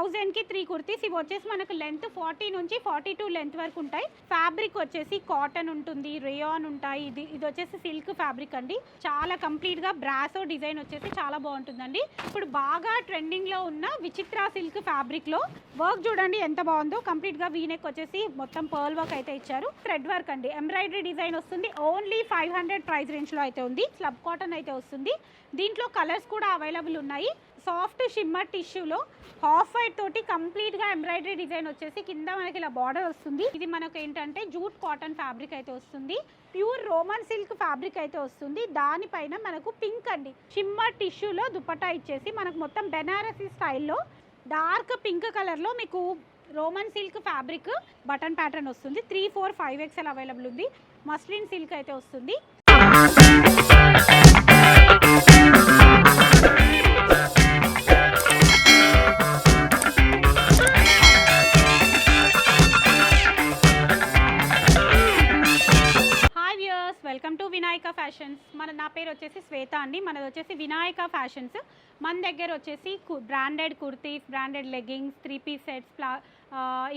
థౌజండ్కి త్రీ కుర్తీస్. ఇవి వచ్చేసి మనకు లెంత్ ఫార్టీ నుంచి ఫార్టీ టూ లెంత్ వరకు ఉంటాయి. ఫ్యాబ్రిక్ వచ్చేసి కాటన్ ఉంటుంది రేయాన్ ఉంటాయి. ఇది ఇది వచ్చేసి సిల్క్ ఫ్యాబ్రిక్ అండి. చాలా కంప్లీట్గా బ్రాసో డిజైన్ వచ్చేసి చాలా బాగుంటుందండి. ఇప్పుడు బాగా ట్రెండింగ్లో ఉన్న విచిత్ర సిల్క్ ఫ్యాబ్రిక్లో వర్క్ చూడండి ఎంత బాగుందో. కంప్లీట్గా వీనెక్ వచ్చేసి మొత్తం పర్ల్ వర్క్ అయితే ఇచ్చారు. థ్రెడ్ వర్క్ అండి. ఎంబ్రాయిడరీ డిజైన్ వస్తుంది. ఓన్లీ ఫైవ్ హండ్రెడ్ ప్రైస్ రేంజ్లో అయితే ఉంది. స్లబ్ కాటన్ అయితే వస్తుంది. దీంట్లో కలర్స్ కూడా అవైలబుల్ ఉన్నాయి. సాఫ్ట్ షిమ్మర్ టిష్యూలో హాఫ్ వైట్ తోటి కంప్లీట్గా ఎంబ్రాయిడరీ డిజైన్ వచ్చేసి కింద మనకి ఇలా బార్డర్ వస్తుంది. ఇది మనకు ఏంటంటే జూట్ కాటన్ ఫ్యాబ్రిక్ అయితే వస్తుంది. ప్యూర్ రోమన్ సిల్క్ ఫ్యాబ్రిక్ అయితే వస్తుంది. దానిపైన మనకు పింక్ అండి. షిమ్మర్ టిష్యూలో దుపట్టా ఇచ్చేసి మనకు మొత్తం బెనారసీ స్టైల్లో డార్క్ పింక్ కలర్లో మీకు roman silk fabric button pattern వస్తుంది. Three four five XL available ఉంది. మస్లిన్ సిల్క్ అయితే వస్తుంది. వినాయక ఫ్యాషన్స్. మన నా పేరు వచ్చేసి శ్వేత అండి. మనది వచ్చేసి వినాయక ఫ్యాషన్స్. మన దగ్గర వచ్చేసి branded kurtis branded leggings three piece sets ప్లా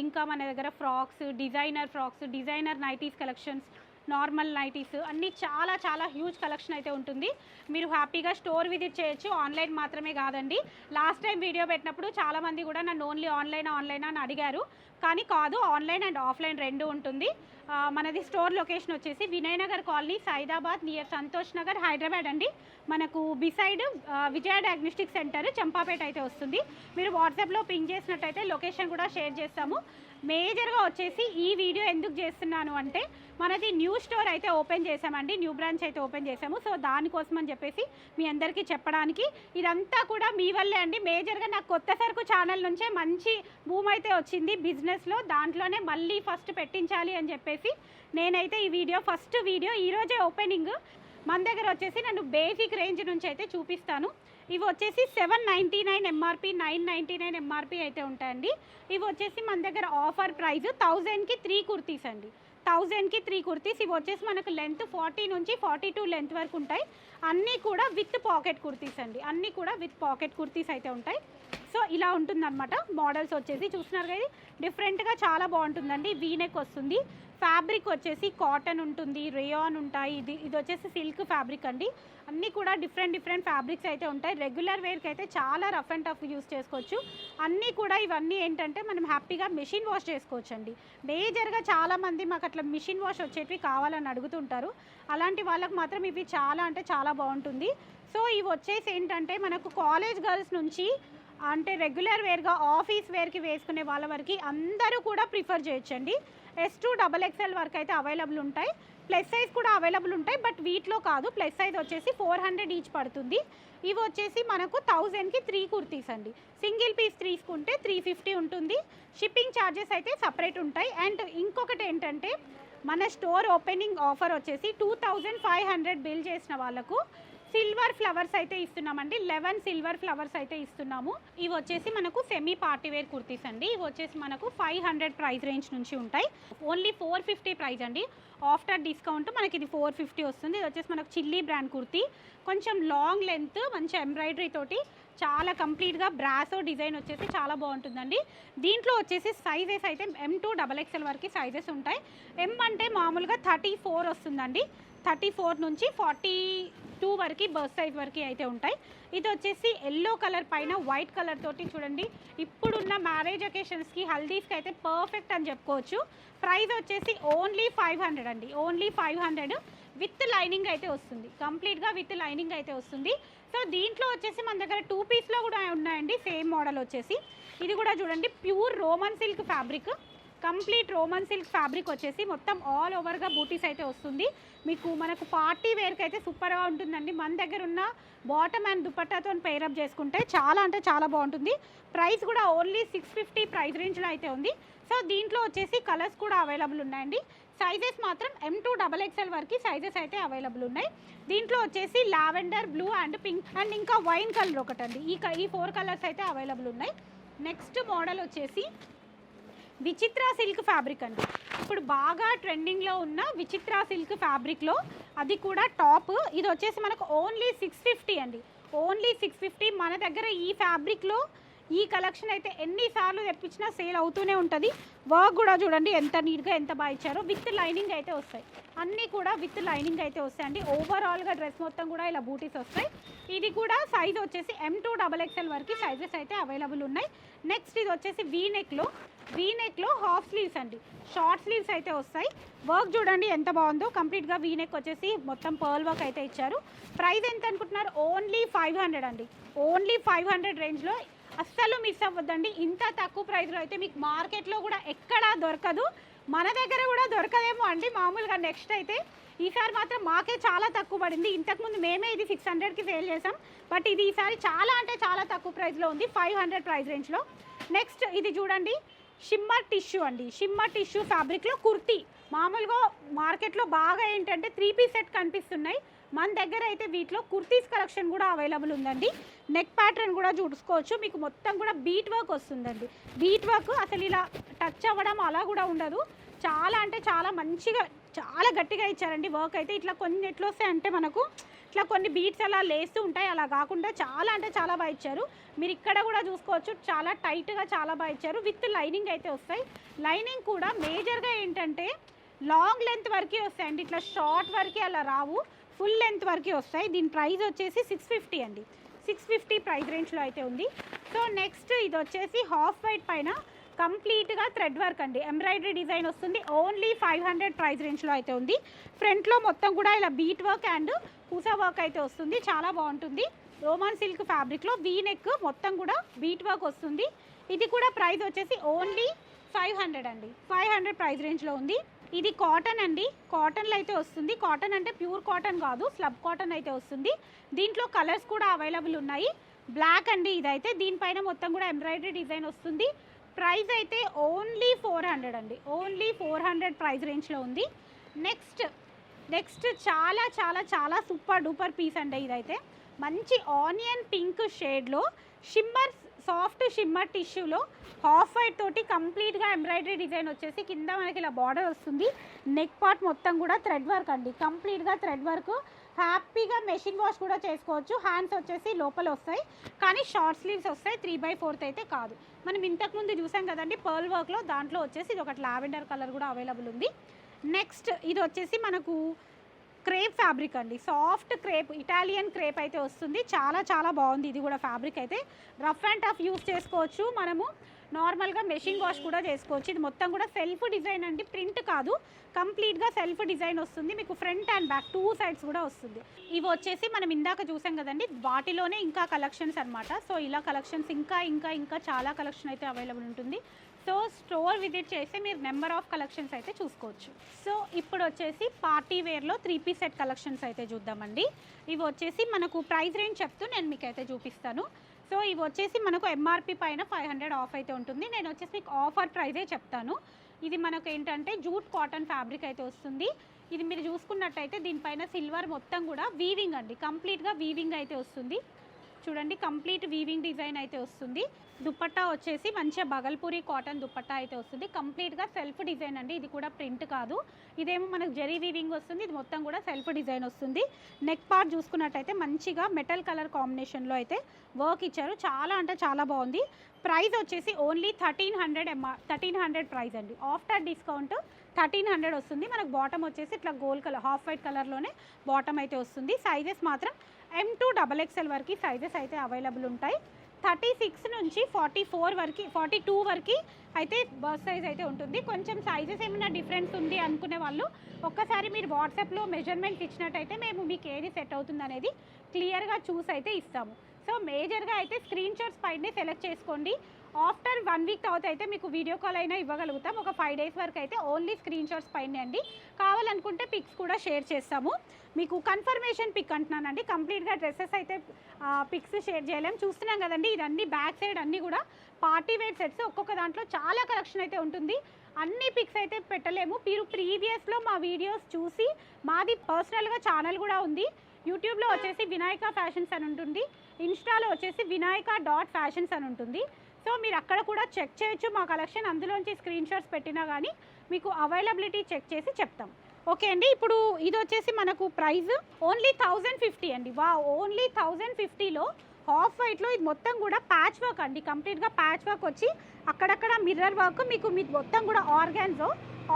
ఇంకా మన దగ్గర frocks designer frocks designer nighties collections normal nighties అన్నీ చాలా చాలా హ్యూజ్ కలెక్షన్ అయితే ఉంటుంది. మీరు హ్యాపీగా స్టోర్ విజిట్ చేయొచ్చు. ఆన్లైన్ మాత్రమే కాదండి. లాస్ట్ టైం వీడియో పెట్టినప్పుడు చాలామంది కూడా నన్ను ఓన్లీ ఆన్లైన్ ఆన్లైన్ అని అడిగారు. కానీ కాదు ఆన్లైన్ అండ్ ఆఫ్లైన్ రెండు ఉంటుంది. మనది స్టోర్ లొకేషన్ వచ్చేసి వినయనగర్ కాలనీ సైదాబాద్ నియర్ సంతోష్ నగర్ హైదరాబాద్ అండి. మనకు beside Vijaya diagnostic centre Champapet అయితే వస్తుంది. మీరు వాట్సాప్లో పింక్ చేసినట్టయితే లొకేషన్ కూడా షేర్ చేస్తాము. మేజర్గా వచ్చేసి ఈ వీడియో ఎందుకు చేస్తున్నాను అంటే మనది న్యూ స్టోర్ అయితే ఓపెన్ చేసామండి న్యూ బ్రాంచ్ అయితే ఓపెన్ చేసాము సో దానికోసం అని చెప్పేసి మీ అందరికీ చెప్పడానికి ఇదంతా కూడా మీ వల్లే అండి. మేజర్గా నాకు కొత్త సరుకు ఛానల్ నుంచే మంచి భూమి అయితే వచ్చింది బిజినెస్లో. దాంట్లోనే మళ్ళీ ఫస్ట్ పెట్టించాలి అని చెప్పేసి నేనైతే ఈ వీడియో ఫస్ట్ వీడియో ఈరోజే ఓపెనింగ్. మన దగ్గర వచ్చేసి నన్ను బేసిక్ రేంజ్ నుంచి అయితే చూపిస్తాను. ఇవి వచ్చేసి seven ninety nine MRP nine ninety nine MRP అయితే ఉంటాయండి. ఇవి వచ్చేసి మన దగ్గర ఆఫర్ ప్రైస్ థౌజండ్కి త్రీ కుర్తీస్ అండి. థౌజండ్కి త్రీ కుర్తీస్. ఇవి వచ్చేసి మనకు లెంత్ ఫార్టీ నుంచి ఫార్టీ టూ లెంత్ వరకు ఉంటాయి. అన్నీ కూడా విత్ పాకెట్ కుర్తీస్ అండి. అన్నీ కూడా విత్ పాకెట్ కుర్తీస్ అయితే ఉంటాయి. సో ఇలా ఉంటుందన్నమాట. మోడల్స్ వచ్చేసి చూస్తున్నారు కదా డిఫరెంట్గా చాలా బాగుంటుందండి. వీనెక్ వస్తుంది. ఫ్యాబ్రిక్ వచ్చేసి కాటన్ ఉంటుంది రేయాన్ ఉంటాయి. ఇది ఇది వచ్చేసి సిల్క్ ఫ్యాబ్రిక్ అండి. అన్నీ కూడా డిఫరెంట్ డిఫరెంట్ ఫ్యాబ్రిక్స్ అయితే ఉంటాయి. రెగ్యులర్ వేర్కి అయితే చాలా రఫ్ అండ్ టఫ్ యూస్ చేసుకోవచ్చు. అన్నీ కూడా ఇవన్నీ ఏంటంటే మనం హ్యాపీగా మిషన్ వాష్ చేసుకోవచ్చు అండి మేజర్గా చాలామంది మాకు అట్లా మిషన్ వాష్ వచ్చేటివి కావాలని అడుగుతుంటారు. అలాంటి వాళ్ళకి మాత్రం ఇవి చాలా అంటే చాలా బాగుంటుంది. సో ఇవి వచ్చేసి ఏంటంటే మనకు కాలేజ్ గర్ల్స్ నుంచి అంటే రెగ్యులర్ వేర్గా ఆఫీస్ వేర్కి వేసుకునే వాళ్ళ వరకు అందరూ కూడా ప్రిఫర్ చేయొచ్చండి. ఎస్ టూ డబల్ ఎక్స్ఎల్ వరకు అయితే అవైలబుల్ ఉంటాయి. ప్లస్ సైజ్ కూడా అవైలబుల్ ఉంటాయి బట్ వీటిలో కాదు. ప్లస్ సైజ్ వచ్చేసి ఫోర్ హండ్రెడ్ ఈచ్ పడుతుంది. ఇవి వచ్చేసి మనకు థౌజండ్కి త్రీ కుర్తీస్ అండి. సింగిల్ పీస్ తీసుకుంటే త్రీ ఫిఫ్టీ ఉంటుంది. షిప్పింగ్ ఛార్జెస్ అయితే సపరేట్ ఉంటాయి. అండ్ ఇంకొకటి ఏంటంటే మన స్టోర్ ఓపెనింగ్ ఆఫర్ వచ్చేసి two thousand five hundred bill చేసిన వాళ్ళకు సిల్వర్ ఫ్లవర్స్ అయితే ఇస్తున్నామండి. లెవెన్ సిల్వర్ ఫ్లవర్స్ అయితే ఇస్తున్నాము. ఇవి వచ్చేసి మనకు సెమీ పార్టీ వేర్ కుర్తీస్ అండి. ఇవి వచ్చేసి మనకు ఫైవ్ హండ్రెడ్ ప్రైస్ రేంజ్ నుంచి ఉంటాయి. ఓన్లీ ఫోర్ ఫిఫ్టీ ప్రైస్ అండి. ఆఫ్టర్ డిస్కౌంట్ మనకి ఇది ఫోర్ ఫిఫ్టీ వస్తుంది. ఇది వచ్చేసి మనకు చిల్లీ బ్రాండ్ కుర్తీ. కొంచెం లాంగ్ లెంత్ మంచి ఎంబ్రాయిడరీ తోటి చాలా కంప్లీట్గా బ్రాసో డిజైన్ వచ్చేసి చాలా బాగుంటుందండి. దీంట్లో వచ్చేసి సైజెస్ అయితే ఎం టూ డబల్ ఎక్స్ఎల్ వరకు సైజెస్ ఉంటాయి. ఎం అంటే మామూలుగా థర్టీ ఫోర్ వస్తుందండి. థర్టీ ఫోర్ నుంచి ఫార్టీ టూ వరకు బర్త్ సైజ్ వరకు అయితే ఉంటాయి. ఇది వచ్చేసి ఎల్లో కలర్ పైన వైట్ కలర్ తోటి చూడండి. ఇప్పుడున్న మ్యారేజ్ ఒకేషన్స్కి హల్దీస్కి అయితే పర్ఫెక్ట్ అని చెప్పుకోవచ్చు. ప్రైస్ వచ్చేసి ఓన్లీ ఫైవ్ హండ్రెడ్ అండి. Only five hundred with lining అయితే వస్తుంది. కంప్లీట్గా విత్ లైనింగ్ అయితే వస్తుంది. సో దీంట్లో వచ్చేసి మన దగ్గర టూ పీస్లో కూడా ఉన్నాయండి. సేమ్ మోడల్ వచ్చేసి. ఇది కూడా చూడండి. Pure roman silk fabric. Complete roman silk fabric వచ్చేసి మొత్తం ఆల్ ఓవర్గా బూటీస్ అయితే వస్తుంది. మీకు మనకు పార్టీ వేర్కి అయితే సూపర్గా ఉంటుందండి. మన దగ్గర ఉన్న బాటమ్ అండ్ దుపట్టాతో పేరప్ చేసుకుంటే చాలా అంటే చాలా బాగుంటుంది. ప్రైస్ కూడా ఓన్లీ సిక్స్ ఫిఫ్టీ ప్రైస్ రేంజ్లో అయితే ఉంది. సో దీంట్లో వచ్చేసి కలర్స్ కూడా అవైలబుల్ ఉన్నాయండి. సైజెస్ మాత్రం ఎం టూ డబల్ ఎక్స్ఎల్ వరకు సైజెస్ అయితే అవైలబుల్ ఉన్నాయి. దీంట్లో వచ్చేసి lavender blue and pink and ఇంకా వైన్ కలర్ ఒకటండి. ఈ ఈ ఫోర్ కలర్స్ అయితే అవైలబుల్ ఉన్నాయి. నెక్స్ట్ మోడల్ వచ్చేసి విచిత్ర సిల్క్ ఫ్యాబ్రిక్ అండి. ఇప్పుడు బాగా ట్రెండింగ్లో ఉన్న విచిత్ర సిల్క్ ఫ్యాబ్రిక్లో అది కూడా టాప్. ఇది వచ్చేసి మనకు ఓన్లీ సిక్స్ ఫిఫ్టీ అండి. ఓన్లీ సిక్స్ ఫిఫ్టీ మన దగ్గర ఈ ఫ్యాబ్రిక్లో ఈ కలెక్షన్ అయితే ఎన్నిసార్లు తెప్పించినా సేల్ అవుతూనే ఉంటుంది. వర్క్ కూడా చూడండి ఎంత నీట్గా ఎంత బాగా ఇచ్చారో. విత్ లైనింగ్ అయితే వస్తాయి. అన్నీ కూడా విత్ లైనింగ్ అయితే వస్తాయండి. ఓవరాల్గా డ్రెస్ మొత్తం కూడా ఇలా బూటీస్ వస్తాయి. ఇది కూడా సైజ్ వచ్చేసి ఎం టూ డబల్ ఎక్స్ఎల్ వరకు సైజెస్ అయితే అవైలబుల్ ఉన్నాయి. నెక్స్ట్ ఇది వచ్చేసి వీ నెక్లో వీ నెక్లో హాఫ్ స్లీవ్స్ అండి. షార్ట్ స్లీవ్స్ అయితే వస్తాయి. వర్క్ చూడండి ఎంత బాగుందో. కంప్లీట్గా వీ నెక్ వచ్చేసి మొత్తం పర్ల్ వర్క్ అయితే ఇచ్చారు. ప్రైస్ ఎంత అనుకుంటున్నారు? ఓన్లీ ఫైవ్ హండ్రెడ్ అండి. ఓన్లీ ఫైవ్ హండ్రెడ్ రేంజ్లో అస్సలు మిస్ అవ్వద్దండి. ఇంత తక్కువ ప్రైస్లో అయితే మీకు మార్కెట్లో కూడా ఎక్కడా దొరకదు. మన దగ్గర కూడా దొరకదేమో అండి మామూలుగా నెక్స్ట్ అయితే. ఈసారి మాత్రం మాకే చాలా తక్కువ పడింది. ఇంతకుముందు మేమే ఇది సిక్స్ హండ్రెడ్కి సేల్ చేసాం బట్ ఇది ఈసారి చాలా అంటే చాలా తక్కువ ప్రైస్లో ఉంది. ఫైవ్ హండ్రెడ్ ప్రైస్ రేంజ్లో నెక్స్ట్ ఇది చూడండి. షిమ్మర్ టిష్యూ అండి. షిమ్మర్ టిష్యూ ఫ్యాబ్రిక్లో కుర్తీ. మామూలుగా మార్కెట్లో బాగా ఏంటంటే త్రీ పీస్ సెట్ కనిపిస్తున్నాయి. మన దగ్గర అయితే వీటిలో కుర్తీస్ కలెక్షన్ కూడా అవైలబుల్ ఉందండి. నెక్ ప్యాటర్న్ కూడా చూసుకోవచ్చు. మీకు మొత్తం కూడా బీట్ వర్క్ వస్తుందండి. బీట్ వర్క్ అసలు ఇలా టచ్ అవ్వడం అలా కూడా ఉండదు. చాలా అంటే చాలా మంచిగా చాలా గట్టిగా ఇచ్చారండి వర్క్ అయితే. ఇట్లా కొన్ని ఎట్లా వస్తాయి అంటే మనకు ఇట్లా కొన్ని బీట్స్ అలా లేస్తూ ఉంటాయి. అలా కాకుండా చాలా అంటే చాలా బాగా ఇచ్చారు. మీరు ఇక్కడ కూడా చూసుకోవచ్చు. చాలా టైట్గా చాలా బాగా ఇచ్చారు. విత్ లైనింగ్ అయితే వస్తాయి. లైనింగ్ కూడా మేజర్గా ఏంటంటే లాంగ్ లెంత్ వరకే వస్తాయండి. ఇట్లా షార్ట్ వరకే అలా రావు. ఫుల్ లెంత్ వరకే వస్తాయి. దీని ప్రైస్ వచ్చేసి సిక్స్ ఫిఫ్టీ అండి. సిక్స్ ఫిఫ్టీ ప్రైస్ రేంజ్లో అయితే ఉంది. సో నెక్స్ట్ ఇది వచ్చేసి హాఫ్ వైట్ పైన కంప్లీట్గా థ్రెడ్ వర్క్ అండి. ఎంబ్రాయిడరీ డిజైన్ వస్తుంది. ఓన్లీ ఫైవ్ హండ్రెడ్ ప్రైస్ రేంజ్లో అయితే ఉంది. ఫ్రంట్లో మొత్తం కూడా ఇలా బీట్ వర్క్ అండ్ పూసా వర్క్ అయితే వస్తుంది. చాలా బాగుంటుంది. రోమాన్ సిల్క్ ఫ్యాబ్రిక్లో వీ నెక్ మొత్తం కూడా బీట్ వర్క్ వస్తుంది. ఇది కూడా ప్రైస్ వచ్చేసి ఓన్లీ ఫైవ్ హండ్రెడ్ అండి. ఫైవ్ హండ్రెడ్ ప్రైస్ రేంజ్లో ఉంది. ఇది కాటన్ అండి. కాటన్లో అయితే వస్తుంది. కాటన్ అంటే ప్యూర్ కాటన్ కాదు స్లబ్ కాటన్ అయితే వస్తుంది. దీంట్లో కలర్స్ కూడా అవైలబుల్ ఉన్నాయి. బ్లాక్ అండి ఇదైతే. దీనిపైన మొత్తం కూడా ఎంబ్రాయిడరీ డిజైన్ వస్తుంది. ప్రైస్ అయితే ఓన్లీ ఫోర్ హండ్రెడ్ అండి. ఓన్లీ ఫోర్ హండ్రెడ్ ప్రైస్ రేంజ్లో ఉంది. నెక్స్ట్ నెక్స్ట్ చాలా చాలా చాలా సూపర్ డూపర్ పీస్ అండి ఇదైతే. మంచి ఆనియన్ పింక్ షేడ్లో. షిమ్మర్ సాఫ్ట్ షిమ్మర్ టిష్యూలో హాఫ్ వైట్ తోటి కంప్లీట్గా ఎంబ్రాయిడరీ డిజైన్ వచ్చేసి కింద మనకి ఇలా బార్డర్ వస్తుంది. నెక్ పార్ట్ మొత్తం కూడా థ్రెడ్ వర్క్ అండి. కంప్లీట్గా థ్రెడ్ వర్క్. హ్యాపీగా మెషిన్ వాష్ కూడా చేసుకోవచ్చు. హ్యాండ్స్ వచ్చేసి లోపల వస్తాయి. కానీ షార్ట్ స్లీవ్స్ వస్తాయి. త్రీ బై ఫోర్త్ అయితే కాదు. మనం ఇంతకుముందు చూసాం కదండి పర్ల్ వర్క్లో దాంట్లో వచ్చేసి ఇది ఒకటి లావెండర్ కలర్ కూడా అవైలబుల్ ఉంది. నెక్స్ట్ ఇది వచ్చేసి మనకు క్రేప్ ఫ్యాబ్రిక్ అండి. సాఫ్ట్ క్రేప్ ఇటాలియన్ క్రేప్ అయితే వస్తుంది. చాలా చాలా బాగుంది. ఇది కూడా ఫ్యాబ్రిక్ అయితే. రఫ్ అండ్ టఫ్ యూస్ చేసుకోవచ్చు. మనము నార్మల్గా మెషిన్ వాష్ కూడా చేసుకోవచ్చు. ఇది మొత్తం కూడా సెల్ఫ్ డిజైన్ అండి. ప్రింట్ కాదు. కంప్లీట్గా సెల్ఫ్ డిజైన్ వస్తుంది. మీకు front and back two sides కూడా వస్తుంది. ఇవి వచ్చేసి మనం ఇందాక చూసాం కదండి. వాటిలోనే ఇంకా కలెక్షన్స్ అన్నమాట. సో ఇలా కలెక్షన్స్ ఇంకా ఇంకా ఇంకా చాలా కలెక్షన్ అయితే అవైలబుల్ ఉంటుంది. సో స్టోర్ విజిట్ చేసి మీరు నెంబర్ ఆఫ్ కలెక్షన్స్ అయితే చూసుకోవచ్చు. సో ఇప్పుడు వచ్చేసి పార్టీ వేర్లో త్రీ పీస్ సెట్ కలెక్షన్స్ అయితే చూద్దామండి. ఇవి వచ్చేసి మనకు ప్రైస్ రేంజ్ చెప్తూ నేను మీకు అయితే చూపిస్తాను. సో ఇవి వచ్చేసి మనకు ఎంఆర్పి పైన ఫైవ్ హండ్రెడ్ ఆఫ్ అయితే ఉంటుంది. నేను వచ్చేసి మీకు ఆఫర్ ప్రైజే చెప్తాను. ఇది మనకు ఏంటంటే జూట్ కాటన్ ఫ్యాబ్రిక్ అయితే వస్తుంది. ఇది మీరు చూసుకున్నట్టయితే దీనిపైన సిల్వర్ మొత్తం కూడా వీవింగ్ అండి. కంప్లీట్గా వీవింగ్ అయితే వస్తుంది. చూడండి కంప్లీట్ వీవింగ్ డిజైన్ అయితే వస్తుంది. దుపట్టా వచ్చేసి మంచిగా బగల్పూరి కాటన్ దుపట్టా అయితే వస్తుంది. కంప్లీట్గా సెల్ఫ్ డిజైన్ అండి. ఇది కూడా ప్రింట్ కాదు. ఇదేమో మనకు జరీ వీవింగ్ వస్తుంది. ఇది మొత్తం కూడా సెల్ఫ్ డిజైన్ వస్తుంది. నెక్ పార్ట్ చూసుకున్నట్టయితే మంచిగా మెటల్ కలర్ కాంబినేషన్లో అయితే వర్క్ ఇచ్చారు. చాలా అంటే చాలా బాగుంది. ప్రైస్ వచ్చేసి only thirteen hundred MR thirteen hundred price అండి. ఆఫ్టర్ డిస్కౌంట్ థర్టీన్ హండ్రెడ్ వస్తుంది. మనకు బాటమ్ వచ్చేసి ఇట్లా గోల్డ్ కలర్ హాఫ్ వైట్ కలర్లోనే బాటమ్ అయితే వస్తుంది. సైజెస్ మాత్రం ఎం టూ డబల్ ఎక్స్ఎల్ వరకు సైజెస్ అయితే అవైలబుల్ ఉంటాయి. థర్టీ సిక్స్ నుంచి ఫార్టీ ఫోర్ వరకు ఫార్టీ టూ వరకు అయితే బస్ సైజ్ అయితే ఉంటుంది. కొంచెం సైజెస్ ఏమైనా డిఫరెన్స్ ఉంది అనుకునే వాళ్ళు ఒక్కసారి మీరు వాట్సాప్లో మెజర్మెంట్ ఇచ్చినట్టయితే మేము మీకు ఏది సెట్ అవుతుంది అనేది క్లియర్గా చూసి అయితే ఇస్తాము. సో మేజర్గా అయితే స్క్రీన్ షాట్స్ పైనే సెలెక్ట్ చేసుకోండి. ఆఫ్టర్ వన్ వీక్ తర్వాత అయితే మీకు వీడియో కాల్ అయినా ఇవ్వగలుగుతాం. ఒక ఫైవ్ డేస్ వరకు అయితే ఓన్లీ స్క్రీన్ షాట్స్ పైన అండి. కావాలనుకుంటే పిక్స్ కూడా షేర్ చేస్తాము. మీకు కన్ఫర్మేషన్ పిక్ అంటున్నానండి. కంప్లీట్గా డ్రెస్సెస్ అయితే పిక్స్ షేర్ చేయలేము చూస్తున్నాం కదండి ఇదన్నీ బ్యాక్ సైడ్ అన్నీ కూడా పార్టీ వేర్ సెట్స్. ఒక్కొక్క దాంట్లో చాలా కలెక్షన్ అయితే ఉంటుంది. అన్ని పిక్స్ అయితే పెట్టలేము. మీరు ప్రీవియస్లో మా వీడియోస్ చూసి మాది పర్సనల్గా ఛానల్ కూడా ఉంది. యూట్యూబ్లో వచ్చేసి వినాయక ఫ్యాషన్స్ అని ఉంటుంది. ఇన్స్టాలో వచ్చేసి వినాయక డాట్ ఫ్యాషన్స్ అని ఉంటుంది. సో మీరు అక్కడ కూడా చెక్ చేయొచ్చు. మా కలెక్షన్ అందులోంచి స్క్రీన్ షాట్స్ పెట్టినా కానీ మీకు అవైలబిలిటీ చెక్ చేసి చెప్తాం. ఓకే అండి ఇప్పుడు ఇది వచ్చేసి మనకు ప్రైస్ ఓన్లీ థౌజండ్ ఫిఫ్టీ అండి. వా ఓన్లీ థౌజండ్ ఫిఫ్టీలో హాఫ్ వైట్లో ఇది మొత్తం కూడా ప్యాచ్ వర్క్ అండి. కంప్లీట్గా ప్యాచ్ వర్క్ వచ్చి అక్కడక్కడ మిర్రర్ వర్క్ మీకు మీకు మొత్తం కూడా ఆర్గాన్జో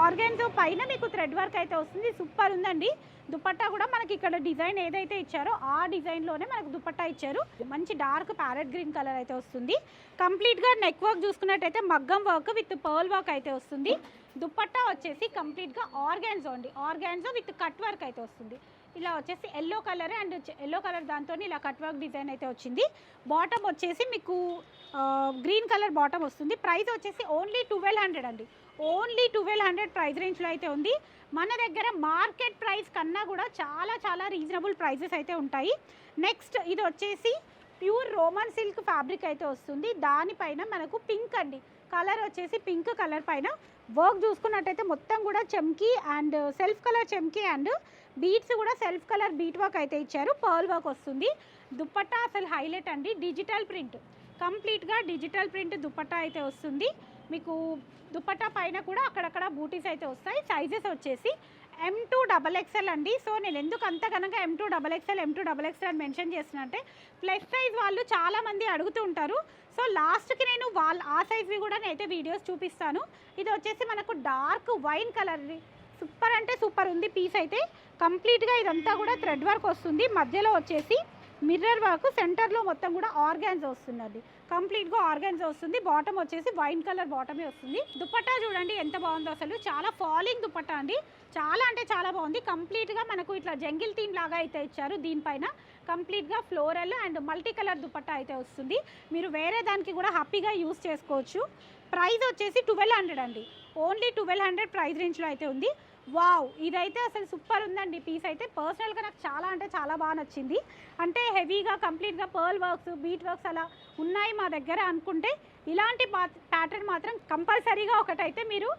ఆర్గాన్జో పైన మీకు థ్రెడ్ వర్క్ అయితే వస్తుంది. సూపర్ ఉందండి. దుపట్టా కూడా మనకి ఇక్కడ డిజైన్ ఏదైతే ఇచ్చారో ఆ డిజైన్లోనే మనకు దుపట్టా ఇచ్చారు. మంచి డార్క్ ప్యారెట్ గ్రీన్ కలర్ అయితే వస్తుంది. కంప్లీట్గా నెక్ వర్క్ చూసుకున్నట్టయితే మగ్గం వర్క్ విత్ పర్ల్ వర్క్ అయితే వస్తుంది. దుపట్టా వచ్చేసి కంప్లీట్గా ఆర్గాన్జో అండి. ఆర్గాన్జో విత్ కట్ వర్క్ అయితే వస్తుంది. ఇలా వచ్చేసి yellow colour and yellow colour దాంతో ఇలా కట్ వర్క్ డిజైన్ అయితే వచ్చింది. బాటమ్ వచ్చేసి మీకు గ్రీన్ కలర్ బాటమ్ వస్తుంది. ప్రైస్ వచ్చేసి ఓన్లీ ట్వెల్వ్ హండ్రెడ్ అండి. ఓన్లీ ట్వెల్వ్ హండ్రెడ్ ప్రైస్ రేంజ్లో అయితే ఉంది. మన దగ్గర మార్కెట్ ప్రైస్ కన్నా కూడా చాలా చాలా రీజనబుల్ ప్రైజెస్ అయితే ఉంటాయి. నెక్స్ట్ ఇది వచ్చేసి ప్యూర్ రోమన్ సిల్క్ ఫ్యాబ్రిక్ అయితే వస్తుంది. దానిపైన మనకు పింక్ అండి. కలర్ వచ్చేసి పింక్ కలర్ పైన. వర్క్ చూసుకున్నట్టయితే మొత్తం కూడా చెమ్కీ అండ్ సెల్ఫ్ కలర్ చెమ్కీ అండ్ బీట్స్ కూడా సెల్ఫ్ కలర్ బీట్ వర్క్ అయితే ఇచ్చారు. పర్ల్ వర్క్ వస్తుంది. దుప్పట్టా అసలు హైలైట్ అండి. Digital print. కంప్లీట్గా డిజిటల్ ప్రింట్ దుప్పట్టా అయితే వస్తుంది. మీకు దుపట్టా పైన కూడా అక్కడక్కడ బూటీస్ అయితే వస్తాయి. సైజెస్ వచ్చేసి ఎం టూ డబల్ ఎక్స్ఎల్ అండి. సో నేను ఎందుకు అంత కనుక M to double XL M to double XL అని మెన్షన్ చేస్తున్నట్టే ప్లస్ సైజ్ వాళ్ళు చాలామంది అడుగుతూ ఉంటారు. సో లాస్ట్కి నేను వాళ్ళ ఆ సైజ్వి కూడా నేనైతే వీడియోస్ చూపిస్తాను. ఇది వచ్చేసి మనకు డార్క్ వైన్ కలర్ సూపర్ అంటే సూపర్ ఉంది పీస్ అయితే. కంప్లీట్గా ఇదంతా కూడా థ్రెడ్ వర్క్ వస్తుంది. మధ్యలో వచ్చేసి మిర్రర్ వర్క్ సెంటర్లో మొత్తం కూడా ఆర్గాన్స్ వస్తుందండి. కంప్లీట్గా ఆర్గాన్స్ వస్తుంది. బాటమ్ వచ్చేసి వైన్ కలర్ బాటమే వస్తుంది. దుపట్టా చూడండి ఎంత బాగుందో అసలు. చాలా ఫాలింగ్ దుపట్టా అండి. చాలా అంటే చాలా బాగుంది. కంప్లీట్గా మనకు ఇట్లా జంగిల్ థీమ్ లాగా అయితే ఇచ్చారు దీనిపైన. కంప్లీట్గా floral and multi colour dupatta అయితే వస్తుంది. మీరు వేరే దానికి కూడా హ్యాపీగా యూస్ చేసుకోవచ్చు. ప్రైస్ వచ్చేసి ట్వెల్వ్ హండ్రెడ్ అండి. ఓన్లీ ట్వెల్వ్ హండ్రెడ్ ప్రైస్ రేంజ్లో అయితే ఉంది. వావ్ ఇదైతే అసలు సూపర్ ఉందండి. పీస్ అయితే పర్సనల్గా నాకు చాలా అంటే చాలా బాగా నచ్చింది. అంటే హెవీగా కంప్లీట్గా పర్ల్ వర్క్స్ బీట్ వర్క్స్ అలా ఉన్నాయి మా దగ్గర అనుకుంటే. ఇలాంటి ప్యాటర్న్ మాత్రం కంపల్సరీగా ఒకటైతే మీరు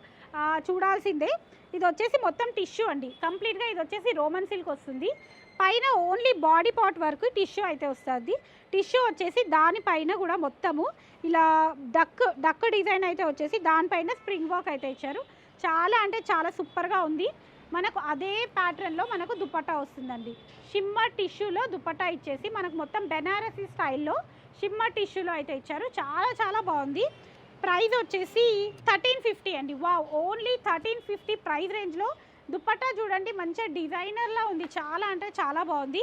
చూడాల్సిందే. ఇది వచ్చేసి మొత్తం టిష్యూ అండి. కంప్లీట్గా ఇది వచ్చేసి రోమన్ సిల్క్ వస్తుంది. పైన ఓన్లీ బాడీ పార్ట్ వరకు టిష్యూ అయితే వస్తుంది. టిష్యూ వచ్చేసి దానిపైన కూడా మొత్తము. ఇలా డక్ డక్ డిజైన్ అయితే వచ్చేసి దానిపైన స్ప్రింగ్ వర్క్ అయితే ఇచ్చారు. చాలా అంటే చాలా సూపర్గా ఉంది. మనకు అదే ప్యాటర్న్లో మనకు దుపట్టా వస్తుందండి. షిమ్మర్ టిష్యూలో దుపట్టా ఇచ్చేసి మనకు మొత్తం బెనారసీ స్టైల్లో షిమ్మర్ టిష్యూలో అయితే ఇచ్చారు. చాలా చాలా బాగుంది. ప్రైస్ వచ్చేసి థర్టీన్ ఫిఫ్టీ అండి. Wow! Only thirteen fifty price రేంజ్లో దుపట్టా చూడండి మంచిగా డిజైనర్లా ఉంది. చాలా అంటే చాలా బాగుంది.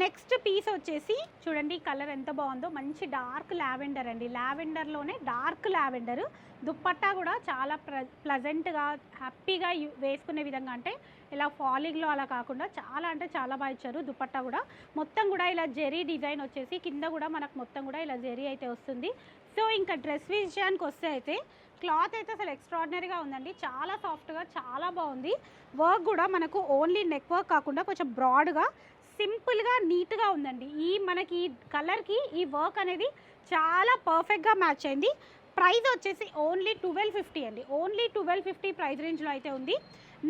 నెక్స్ట్ పీస్ వచ్చేసి చూడండి కలర్ ఎంత బాగుందో. మంచి డార్క్ లావెండర్ అండి. లావెండర్లోనే డార్క్ లావెండర్ దుప్పట్టా కూడా చాలా ప్ర ప్లజెంట్గా హ్యాపీగా వేసుకునే విధంగా అంటే ఇలా ఫాలింగ్లో అలా కాకుండా చాలా అంటే చాలా బాగా ఇచ్చారు దుపట్టా కూడా. మొత్తం కూడా ఇలా జెరీ డిజైన్ వచ్చేసి కింద కూడా మనకు మొత్తం కూడా ఇలా జెరీ అయితే వస్తుంది. సో ఇంకా డ్రెస్ విషయానికి వస్తే అయితే క్లాత్ అయితే అసలు ఎక్స్ట్రాడినరీగా ఉందండి. చాలా సాఫ్ట్గా చాలా బాగుంది. వర్క్ కూడా మనకు ఓన్లీ నెక్ వర్క్ కాకుండా కొంచెం బ్రాడ్గా సింపుల్గా నీట్గా ఉందండి. ఈ మనకి ఈ కలర్కి ఈ వర్క్ అనేది చాలా పర్ఫెక్ట్గా మ్యాచ్ అయింది. ప్రైస్ వచ్చేసి ఓన్లీ ట్వెల్వ్ ఫిఫ్టీ అండి. ఓన్లీ ట్వెల్వ్ ఫిఫ్టీ ప్రైస్ రేంజ్లో అయితే ఉంది.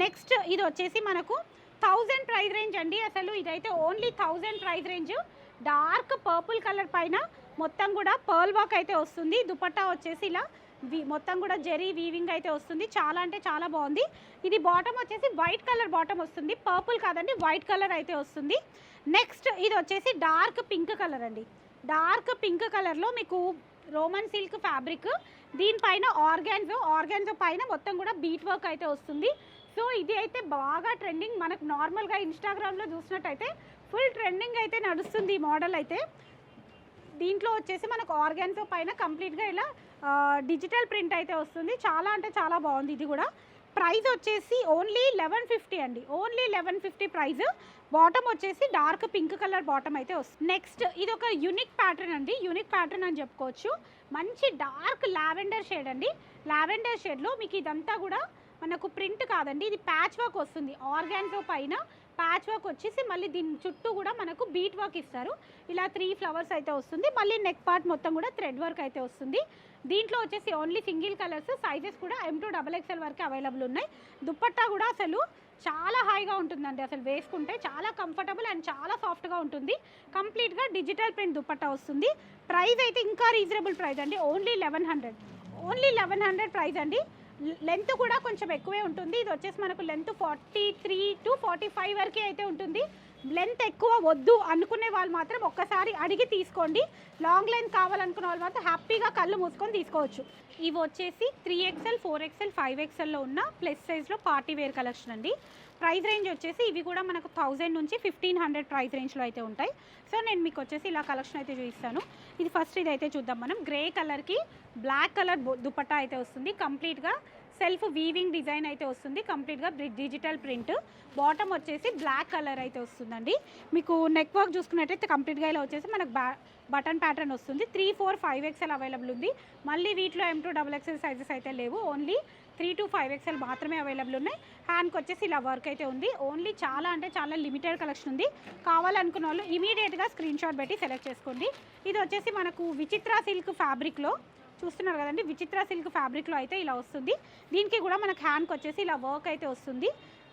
నెక్స్ట్ ఇది వచ్చేసి మనకు థౌజండ్ ప్రైస్ రేంజ్ అండి. అసలు ఇదైతే only thousand price range dark purple colour పైన మొత్తం కూడా పర్ల్ వర్క్ అయితే వస్తుంది. దుపట్టా వచ్చేసి ఇలా మొత్తం కూడా జెరీ వీవింగ్ అయితే వస్తుంది. చాలా అంటే చాలా బాగుంది. ఇది బాటమ్ వచ్చేసి వైట్ కలర్ బాటమ్ వస్తుంది. పర్పుల్ కాదండి వైట్ కలర్ అయితే వస్తుంది. నెక్స్ట్ ఇది వచ్చేసి డార్క్ పింక్ కలర్ అండి. డార్క్ పింక్ కలర్లో మీకు రోమన్ సిల్క్ ఫ్యాబ్రిక్ దీనిపైన ఆర్గాన్జో ఆర్గాన్జో పైన మొత్తం కూడా బీట్ వర్క్ అయితే వస్తుంది. సో ఇది అయితే బాగా ట్రెండింగ్. మనకు నార్మల్గా ఇన్స్టాగ్రామ్లో చూసినట్టయితే ఫుల్ ట్రెండింగ్ అయితే నడుస్తుంది ఈ మోడల్ అయితే. దీంట్లో వచ్చేసి మనకు ఆర్గాన్జో పైన కంప్లీట్గా ఇలా డిజిటల్ ప్రింట్ అయితే వస్తుంది. చాలా అంటే చాలా బాగుంది ఇది కూడా. ప్రైస్ వచ్చేసి ఓన్లీ లెవెన్ ఫిఫ్టీ అండి. Only eleven fifty price bottom వచ్చేసి డార్క్ పింక్ కలర్ బాటమ్ అయితే వస్తుంది. నెక్స్ట్ ఇది ఒక యూనిక్ ప్యాటర్న్ అండి. యూనిక్ ప్యాటర్న్ అని చెప్పుకోవచ్చు. మంచి డార్క్ లావెండర్ షేడ్ అండి. లావెండర్ షేడ్లో మీకు ఇదంతా కూడా మనకు ప్రింట్ కాదండి. ఇది ప్యాచ్ వర్క్ వస్తుంది. ఆర్గాన్జో పైన ప్యాచ్ వర్క్ వచ్చేసి మళ్ళీ దీని చుట్టూ కూడా మనకు బీట్ వర్క్ ఇస్తారు. ఇలా త్రీ ఫ్లవర్స్ అయితే వస్తుంది. మళ్ళీ నెక్ పార్ట్ మొత్తం కూడా థ్రెడ్ వర్క్ అయితే వస్తుంది. దీంట్లో వచ్చేసి ఓన్లీ సింగిల్ కలర్స్ సైజెస్ కూడా ఎం టూ డబల్ ఎక్స్ఎల్ వరకు అవైలబుల్ ఉన్నాయి. దుప్పట్టా కూడా అసలు చాలా హాయిగా ఉంటుందండి. అసలు వేసుకుంటే చాలా కంఫర్టబుల్ అండ్ చాలా సాఫ్ట్గా ఉంటుంది. కంప్లీట్గా డిజిటల్ ప్రింట్ దుప్పట్టా వస్తుంది. ప్రైస్ అయితే ఇంకా రీజనబుల్ ప్రైస్ అండి. Only eleven hundred only eleven hundred price అండి. లెంత్ కూడా కొంచెం ఎక్కువే ఉంటుంది. ఇది వచ్చేసి మనకు length forty three to forty five వరకే అయితే ఉంటుంది. లెంత్ ఎక్కువ వద్దు అనుకునే వాళ్ళు మాత్రం ఒక్కసారి అడిగి తీసుకోండి. లాంగ్ లెంత్ కావాలనుకునే వాళ్ళు మాత్రం హ్యాపీగా కళ్ళు మూసుకొని తీసుకోవచ్చు. ఇవి వచ్చేసి three XL four XL five ఎక్స్ఎల్లో ఉన్న ప్లస్ సైజ్లో పార్టీ వేర్ కలెక్షన్ అండి. ప్రైస్ రేంజ్ వచ్చేసి ఇవి కూడా మనకు థౌజండ్ నుంచి ఫిఫ్టీన్ హండ్రెడ్ ప్రైస్ రేంజ్లో అయితే ఉంటాయి. సో నేను మీకు వచ్చేసి ఇలా కలెక్షన్ అయితే చూపిస్తాను. ఇది ఫస్ట్ ఇది అయితే చూద్దాం మనం. గ్రే కలర్కి బ్లాక్ కలర్ దుపట్టా అయితే వస్తుంది. కంప్లీట్గా సెల్ఫ్ వీవింగ్ డిజైన్ అయితే వస్తుంది. కంప్లీట్గా డిజిటల్ ప్రింట్. బాటమ్ వచ్చేసి బ్లాక్ కలర్ అయితే వస్తుందండి. మీకు నెక్ వర్క్ చూసుకున్నట్టయితే కంప్లీట్గా ఇలా వచ్చేసి మనకు బటన్ ప్యాటర్న్ వస్తుంది. Three four five XL available ఉంది. మళ్ళీ వీటిలో M to double XL sizes అయితే లేవు. Only three to five XL మాత్రమే అవైలబుల్ ఉన్నాయి. హ్యాండ్కి వచ్చేసి ఇలా వర్క్ అయితే ఉంది. ఓన్లీ చాలా అంటే చాలా లిమిటెడ్ కలెక్షన్ ఉంది. కావాలనుకున్న వాళ్ళు ఇమీడియట్గా స్క్రీన్ షాట్ పెట్టి సెలెక్ట్ చేసుకోండి. ఇది వచ్చేసి మనకు విచిత్ర సిల్క్ ఫ్యాబ్రిక్లో చూస్తున్నారు కదండి? విచిత్ర సిల్క్ ఫ్యాబ్రిక్లో అయితే ఇలా వస్తుంది. దీనికి కూడా మనకు హ్యాండ్కి వచ్చేసి ఇలా వర్క్ అయితే వస్తుంది.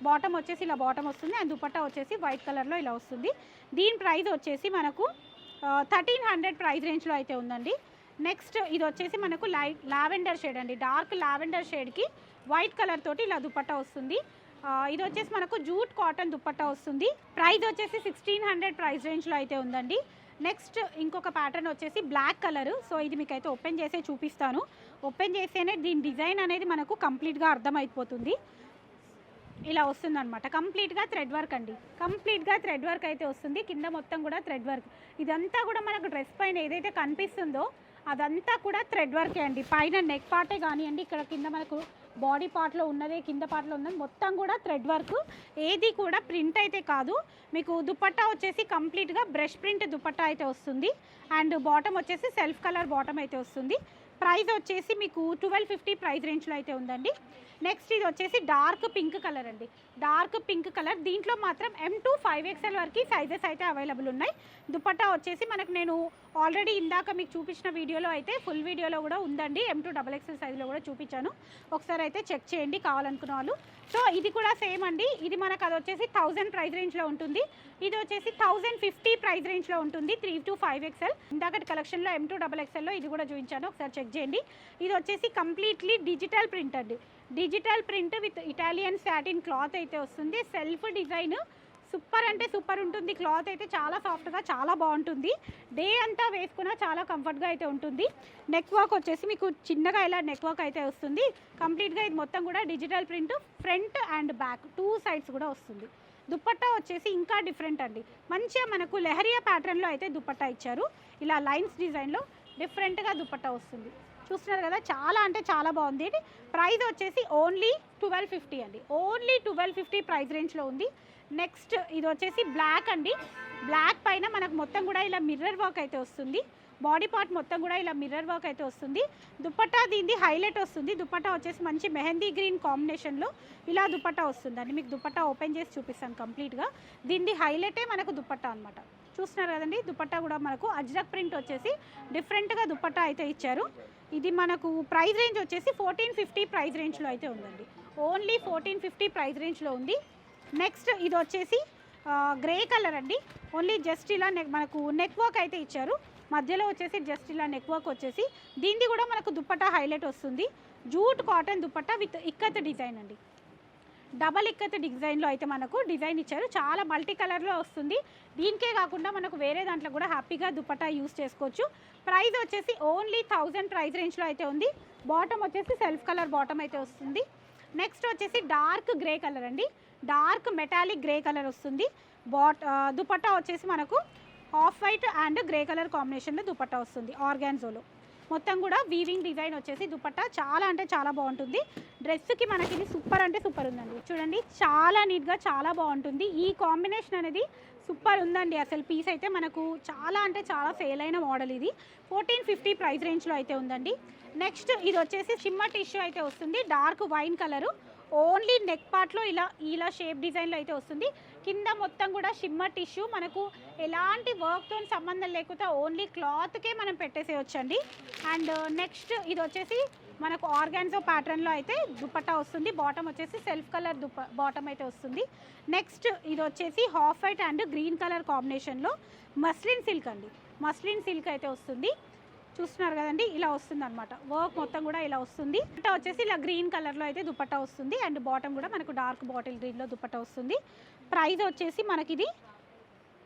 బాటమ్ వచ్చేసి ఇలా బాటమ్ వస్తుంది. అండ్ దుపట్టా వచ్చేసి వైట్ కలర్లో ఇలా వస్తుంది. దీని ప్రైస్ వచ్చేసి మనకు థర్టీన్ హండ్రెడ్ ప్రైస్ రేంజ్లో అయితే ఉందండి. నెక్స్ట్ ఇది వచ్చేసి మనకు లైట్ లావెండర్ షేడ్ అండి. డార్క్ లావెండర్ షేడ్కి వైట్ కలర్ తోటి ఇలా దుపట్టా వస్తుంది. ఇది వచ్చేసి మనకు జూట్ కాటన్ దుపట్టా వస్తుంది. ప్రైస్ వచ్చేసి సిక్స్టీన్ హండ్రెడ్ ప్రైస్ రేంజ్లో అయితే ఉందండి. నెక్స్ట్ ఇంకొక ప్యాటర్న్ వచ్చేసి బ్లాక్ కలర్. సో ఇది మీకు అయితే ఓపెన్ చేసే చూపిస్తాను. ఓపెన్ చేస్తేనే దీని డిజైన్ అనేది మనకు కంప్లీట్గా అర్థమైపోతుంది. ఇలా వస్తుందన్నమాట. కంప్లీట్గా థ్రెడ్ వర్క్ అండి. కంప్లీట్గా థ్రెడ్ వర్క్ అయితే వస్తుంది. కింద మొత్తం కూడా థ్రెడ్ వర్క్. ఇదంతా కూడా మనకు డ్రెస్ పైన ఏదైతే కనిపిస్తుందో అదంతా కూడా థ్రెడ్ వర్కే అండి. పైన నెక్ పార్టే కానివ్వండి ఇక్కడ కింద మనకు బాడీ పార్ట్లో ఉన్నదే కింద పార్ట్లో ఉన్నది మొత్తం కూడా థ్రెడ్ వర్క్. ఏది కూడా ప్రింట్ అయితే కాదు. మీకు దుపట్టా వచ్చేసి కంప్లీట్గా బ్రష్ ప్రింట్ దుపట్టా అయితే వస్తుంది. అండ్ బాటమ్ వచ్చేసి సెల్ఫ్ కలర్ బాటమ్ అయితే వస్తుంది. ప్రైస్ వచ్చేసి మీకు ట్వెల్వ్ ఫిఫ్టీ ప్రైస్ రేంజ్లో అయితే ఉందండి. నెక్స్ట్ ఇది వచ్చేసి డార్క్ పింక్ కలర్ అండి. Dark pink colour. దీంట్లో మాత్రం ఎం టూ ఫైవ్ ఎక్స్ఎల్ వరకు సైజెస్ అయితే అవైలబుల్ ఉన్నాయి. దుపట్టా వచ్చేసి మనకు నేను ఆల్రెడీ ఇందాక మీకు చూపించిన వీడియోలో అయితే ఫుల్ వీడియోలో కూడా ఉందండి. ఎం టూ డబల్ ఎక్స్ఎల్ సైజులో కూడా చూపించాను. ఒకసారి అయితే చెక్ చేయండి కావాలనుకున్న వాళ్ళు. సో ఇది కూడా సేమ్ అండి. ఇది మనకు అది వచ్చేసి థౌజండ్ ప్రైస్ రేంజ్లో ఉంటుంది. ఇది వచ్చేసి థౌజండ్ ఫిఫ్టీ ప్రైస్ రేంజ్లో ఉంటుంది. త్రీ టు ఫైవ్ ఎక్స్ఎల్ ఇందాకటి కలెక్షన్లో ఎం టూ డబల్ ఎక్స్ఎల్లో ఇది కూడా చూపించాను. ఒకసారి చెక్ చేయండి. ఇది వచ్చేసి కంప్లీట్లీ డిజిటల్ ప్రింట్ అండి. Digital print with Italian satin cloth అయితే వస్తుంది. సెల్ఫ్ డిజైన్ సూపర్ అంటే సూపర్ ఉంటుంది. క్లాత్ అయితే చాలా సాఫ్ట్గా చాలా బాగుంటుంది. డే అంతా వేసుకున్నా చాలా కంఫర్ట్గా అయితే ఉంటుంది. నెక్ వర్క్ వచ్చేసి మీకు చిన్నగా ఇలా నెక్ వర్క్ అయితే వస్తుంది. కంప్లీట్గా ఇది మొత్తం కూడా digital print front and back two sides కూడా వస్తుంది. దుప్పట్టా వచ్చేసి ఇంకా డిఫరెంట్ అండి. మంచిగా మనకు లెహరియా ప్యాటర్న్లో అయితే దుప్పట్టా ఇచ్చారు. ఇలా లైన్స్ డిజైన్లో డిఫరెంట్గా దుప్పట్టా వస్తుంది. చూస్తున్నారు కదా చాలా అంటే చాలా బాగుంది. ప్రైస్ వచ్చేసి ఓన్లీ ట్వెల్వ్ ఫిఫ్టీ అండి. ఓన్లీ ట్వెల్వ్ ఫిఫ్టీ ప్రైస్ రేంజ్లో ఉంది. నెక్స్ట్ ఇది వచ్చేసి బ్లాక్ అండి. బ్లాక్ పైన మనకు మొత్తం కూడా ఇలా మిర్రర్ వర్క్ అయితే వస్తుంది. బాడీ పార్ట్ మొత్తం కూడా ఇలా మిర్రర్ వర్క్ అయితే వస్తుంది. దుపట్టా దీనిది హైలైట్ వస్తుంది. దుపట్టా వచ్చేసి మంచి మెహందీ గ్రీన్ కాంబినేషన్లో ఇలా దుపట్టా వస్తుందండి. మీకు దుపట్టా ఓపెన్ చేసి చూపిస్తాను కంప్లీట్గా. దీనిది హైలైటే మనకు దుపట్టా అనమాట చూస్తున్నారు కదండి దుపట్టా కూడా మనకు అజ్రక్ ప్రింట్ వచ్చేసి డిఫరెంట్గా దుపట్టా అయితే ఇచ్చారు. ఇది మనకు ప్రైస్ రేంజ్ వచ్చేసి ఫోర్టీన్ ఫిఫ్టీ ప్రైస్ రేంజ్లో అయితే ఉందండి. ఓన్లీ ఫోర్టీన్ ఫిఫ్టీ ప్రైస్ రేంజ్లో ఉంది. నెక్స్ట్ ఇది వచ్చేసి గ్రే కలర్ అండి. ఓన్లీ జస్ట్ ఇలా మనకు నెక్ వర్క్ అయితే ఇచ్చారు. మధ్యలో వచ్చేసి జస్ట్ ఇలా నెక్ వర్క్ వచ్చేసి దీనిది కూడా మనకు దుప్పట్టా హైలైట్ వస్తుంది. Jute cotton dupatta with ikat design అండి. డబల్ ఇక్కత్ డిజైన్లో అయితే మనకు డిజైన్ ఇచ్చారు. చాలా మల్టీ కలర్లో వస్తుంది. దీనికే కాకుండా మనకు వేరే దాంట్లో కూడా హ్యాపీగా దుపట్టా యూస్ చేసుకోవచ్చు. ప్రైస్ వచ్చేసి ఓన్లీ థౌజండ్ ప్రైస్ రేంజ్లో అయితే ఉంది. బాటమ్ వచ్చేసి సెల్ఫ్ కలర్ బాటమ్ అయితే వస్తుంది. నెక్స్ట్ వచ్చేసి డార్క్ గ్రే కలర్ అండి. డార్క్ మెటాలిక్ గ్రే కలర్ వస్తుంది. బాట్ దుపట్టా వచ్చేసి మనకు off white and grey colour కాంబినేషన్లో దుపట్టా వస్తుంది. ఆర్గాన్జోలో. మొత్తం కూడా వీవింగ్ డిజైన్ వచ్చేసి దుపట్టా. చాలా అంటే చాలా బాగుంటుంది. డ్రెస్కి మనకి ఇది సూపర్ అంటే సూపర్ ఉందండి. చూడండి చాలా నీట్గా చాలా బాగుంటుంది. ఈ కాంబినేషన్ అనేది సూపర్ ఉందండి అసలు. పీస్ అయితే మనకు చాలా అంటే చాలా సేల్ అయిన మోడల్ ఇది. ఫోర్టీన్ ఫిఫ్టీ ప్రైస్ రేంజ్లో అయితే ఉందండి. నెక్స్ట్ ఇది వచ్చేసి సిమ్మర్ టిష్యూ అయితే వస్తుంది. Dark wine colour only neck పార్ట్లో ఇలా ఇలా షేప్ డిజైన్లో అయితే వస్తుంది. కింద మొత్తం కూడా షిమ్మర్ టిష్యూ. మనకు ఎలాంటి వర్క్తో సంబంధం లేకుండా ఓన్లీ క్లాత్కే మనం పెట్టేసేయచ్చండి. అండ్ uh, నెక్స్ట్ ఇది వచ్చేసి మనకు ఆర్గాన్జో ప్యాటర్న్లో అయితే దుపట్టా వస్తుంది. బాటమ్ వచ్చేసి సెల్ఫ్ కలర్ దుప్ప బాటమ్ అయితే వస్తుంది. నెక్స్ట్ ఇది వచ్చేసి half white and green colour కాంబినేషన్లో మస్లిన్ సిల్క్ అండి. మస్లిన్ సిల్క్ అయితే వస్తుంది. చూస్తున్నారు కదండి ఇలా వస్తుంది అనమాట వర్క్ మొత్తం కూడా ఇలా వస్తుంది. దుపట్టా వచ్చేసి ఇలా గ్రీన్ కలర్లో అయితే దుపట్టా వస్తుంది. అండ్ బాటమ్ కూడా మనకు డార్క్ బాటిల్ గ్రీన్లో దుపట్టా వస్తుంది. ప్రైస్ వచ్చేసి మనకి ఇది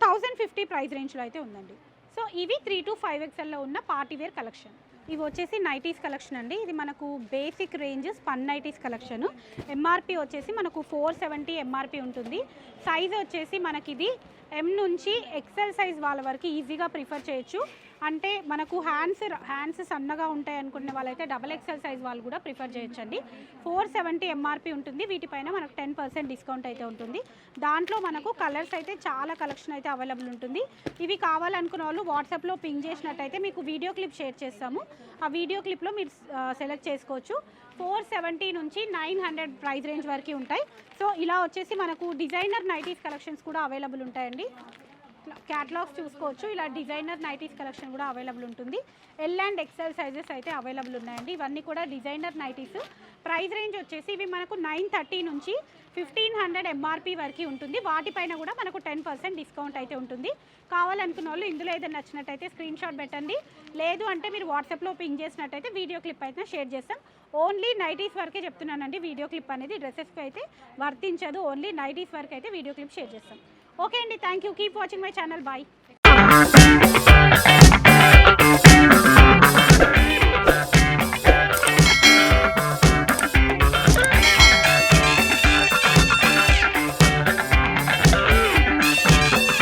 థౌజండ్ ఫిఫ్టీ ప్రైస్ రేంజ్లో అయితే ఉందండి. సో ఇవి త్రీ టు ఫైవ్ ఎక్స్ఎల్లో ఉన్న పార్టీవేర్ కలెక్షన్. ఇవి వచ్చేసి నైటీస్ కలెక్షన్ అండి. ఇది మనకు basic range spun nighties collection. MRP వచ్చేసి మనకు ఫోర్ సెవెంటీ ఎంఆర్పి ఉంటుంది. సైజ్ వచ్చేసి మనకి ఇది ఎం నుంచి ఎక్సెల్ సైజ్ వాళ్ళ వరకు ఈజీగా ప్రిఫర్ చేయొచ్చు. అంటే మనకు హ్యాండ్స్ హ్యాండ్స్ సన్నగా ఉంటాయి అనుకునే వాళ్ళైతే డబల్ ఎక్సెల్ సైజ్ వాళ్ళు కూడా ప్రిఫర్ చేయొచ్చండి. ఫోర్ సెవెంటీ ఎంఆర్పి ఉంటుంది. వీటిపైన మనకు టెన్ పర్సెంట్ డిస్కౌంట్ అయితే ఉంటుంది. దాంట్లో మనకు కలర్స్ అయితే చాలా కలెక్షన్ అయితే అవైలబుల్ ఉంటుంది. ఇవి కావాలనుకున్న వాళ్ళు వాట్సాప్లో పింగ్ చేసినట్టయితే మీకు వీడియో క్లిప్ షేర్ చేస్తాము. ఆ వీడియో క్లిప్లో మీరు సెలెక్ట్ చేసుకోవచ్చు. ఫోర్ సెవెంటీ నుంచి నైన్ హండ్రెడ్ ప్రైస్ రేంజ్ వరకు ఉంటాయి. సో ఇలా వచ్చేసి మనకు డిజైనర్ నైటీస్ కలెక్షన్స్ కూడా అవైలబుల్ ఉంటాయండి. క్యాటలాగ్స్ చూసుకోవచ్చు. ఇలా డిజైనర్ నైటీస్ కలెక్షన్ కూడా అవైలబుల్ ఉంటుంది. ఎల్ అండ్ ఎక్సెల్ సైజెస్ అయితే అవైలబుల్ ఉన్నాయండి. ఇవన్నీ కూడా డిజైనర్ నైటీస్ ప్రైస్ రేంజ్ వచ్చేసి ఇవి మనకు నైన్ థర్టీ నుంచి ఫిఫ్టీన్ హండ్రెడ్ ఎంఆర్పి వరకు ఉంటుంది. వాటిపైన కూడా మనకు టెన్ పర్సెంట్ డిస్కౌంట్ అయితే ఉంటుంది. కావాలనుకున్న వాళ్ళు ఇందులో ఏదైనా నచ్చినట్టయితే స్క్రీన్ షాట్ పెట్టండి. లేదు అంటే మీరు వాట్సాప్లో పింగ్ చేసినట్టయితే వీడియో క్లిప్ అయితే షేర్ చేస్తాం. ఓన్లీ నైటీస్ వరకే చెప్తున్నానండి. వీడియో క్లిప్ అనేది డ్రెస్సెస్కి అయితే వర్తించదు. ఓన్లీ నైటీస్ వరకు అయితే వీడియో క్లిప్ షేర్ చేస్తాం. ఓకే అండి thank you keep watching my channel bye